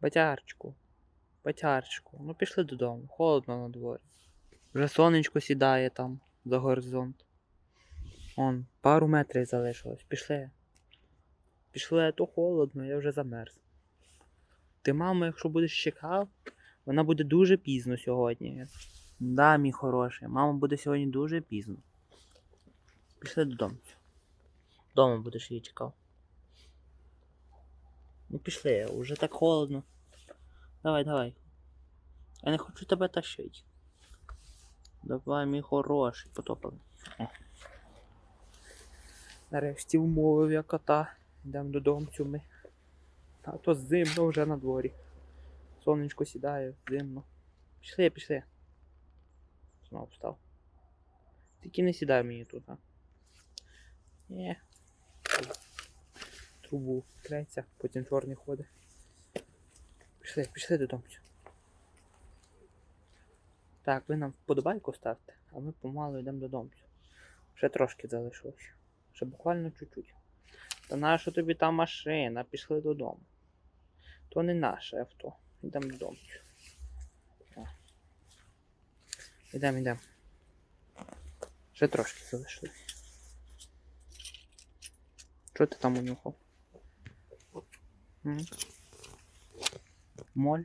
Батярчику. Батярчику. Ну пішли додому. Холодно на дворі. Вже сонечко сідає там за горизонт. Он, пару метрів залишилось. Пішли. Пішли, то холодно, я вже замерз. Ти, мамо, якщо будеш чекав, вона буде дуже пізно сьогодні. Да, мій хороший, мама буде сьогодні дуже пізно. Пішли додому. Дома будеш її чекав. Ну пішли, уже так холодно. Давай, давай. Я не хочу тебе тащити. Давай, мій хороший, потопали. О. Нарешті вмовив я кота. Йдемо додому ми. А то зимно вже на дворі. Сонечко сідає, зимно. Пішли, пішли. Знову встав. Тільки не сідай мені тут, а. Ні. Трубу треться, потім чорний ходить. Пішли, пішли додому. Так, ви нам вподобайку ставте, а ми помалу йдемо додому. Ще трошки залишилось. Ще буквально чуть-чуть. Та наша тобі та машина, пішли додому. То не наше авто. Йдемо додому. Йдемо, йдемо. Ще трошки залишилось. Що ти там унюхав? Моль?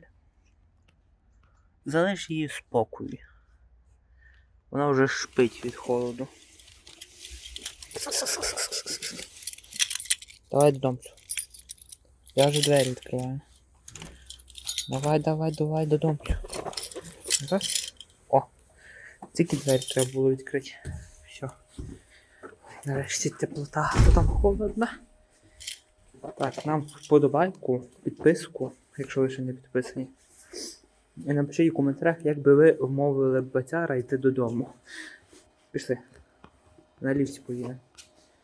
Залиш її в спокої. Вона вже шпить від холоду. Давай додому. Я вже двері відкриваю. Давай, давай, давай додому. О! Тільки двері треба було відкрити. Все. Нарешті теплота, а то там холодно. Так, нам вподобайку, підписку, якщо ви ще не підписані. І напишіть у коментарях, як би ви вмовили батяра йти додому. Пішли. На ліфті поїдемо.